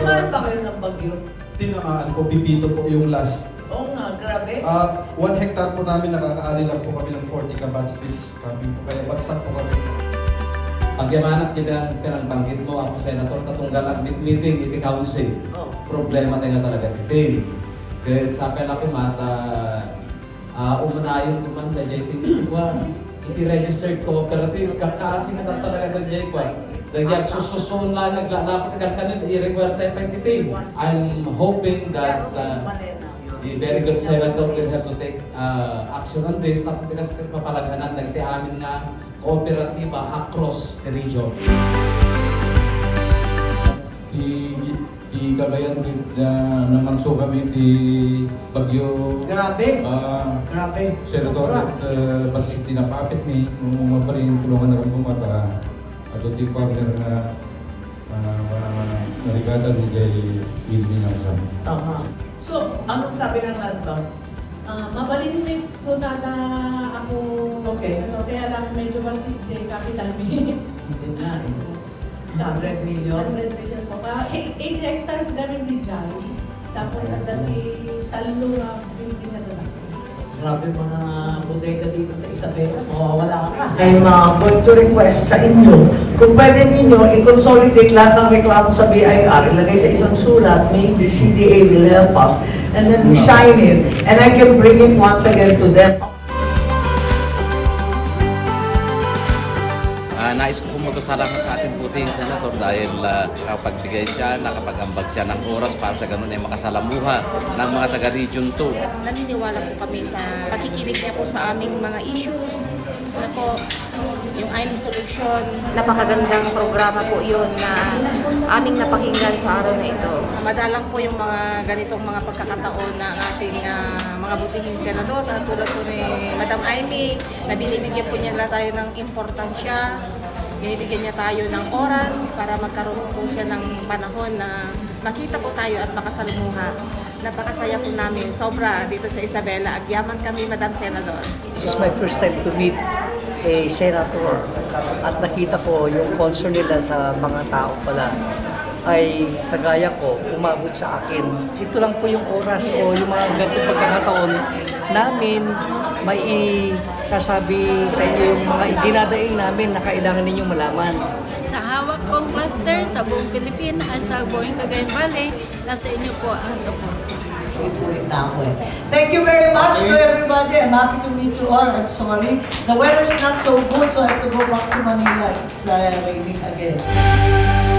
Tinamaan ba kayo ng bagyo? Tinamaan po, pipito po yung last. Oo nga, grabe. Ah, one hectare po namin nakakaani lang po kami ng 40 kabats this coming po. Kaya bagsak po kami. Pagyamanap kita pinang banggit mo ako senator tatunggal ang meet- meeting iti council. Oh. Problema tayo talaga detail. Kaya sa apel ako mata uh, umanayon naman da jay iti kwa iti registered cooperative kakasi na talaga da jay kwa. Dagyan sususun lang naglalapit kan kanin i-require tayo pa I'm hoping that uh, the very good senator will have to take uh, action on this. Tapos kasi mapalaganan na iti amin na kooperatiba across the region. Cagayan di, na naman so kami di Bagyo Grabe. ah Grabe. Senator uh, basta tinapapit ni nung maparin tulungan na rin pumata at di partner na uh, narigata ni Jay Wilby Nasa. Tama. So, anong sabi ng landbank? Ah, mabalinig ko nada ako Okay. Senator, kaya lang medyo masig J capital me. Hindi na. eh. 100 million. 100 million po. Ah, 8 hectares ganun di Jai. Tapos ang dati talo na building na doon. Grabe mga bodega dito sa Isabela, mawawala ka. I'm uh, going to request sa inyo, kung pwede ninyo i-consolidate lahat ng reklamo sa BIR, ilagay sa isang sulat, maybe CDA will help us, and then we sign it, and I can bring it once again to them. Nais ko po magpasalamat sa ating puting senator dahil uh, nakapagbigay siya, nakapag-ambag siya ng oras para sa ganun ay makasalamuha ng mga taga-region 2. naniniwala po kami sa pakikinig niya po sa aming mga issues. Ano po, yung INI solution. Napakagandang programa po yun na aming napakinggan sa araw na ito. Madalang po yung mga ganitong mga pagkakataon na ating ah, mga butihing senador na tulad po ni Madam Amy na binibigyan po niya tayo ng importansya binibigyan niya tayo ng oras para magkaroon po siya ng panahon na makita po tayo at makasalamuha. Napakasaya po namin. Sobra dito sa Isabela. Agyaman kami, Madam Senador. This is my first time to meet a senator at nakita ko yung concern nila sa mga tao pala ay kagaya ko, umabot sa akin. Ito lang po yung oras o yung mga ganitong pagkakataon namin may sasabi sa inyo yung mga dinadaing namin na kailangan ninyong malaman. Sa hawak kong cluster sa buong Pilipinas, sa buong Cagayan Valley, nasa inyo po ang support. Eh. Thank you very much to everybody. I'm happy to meet you all. I'm sorry. The weather's not so good, so I have to go back to Manila. It's uh, raining again.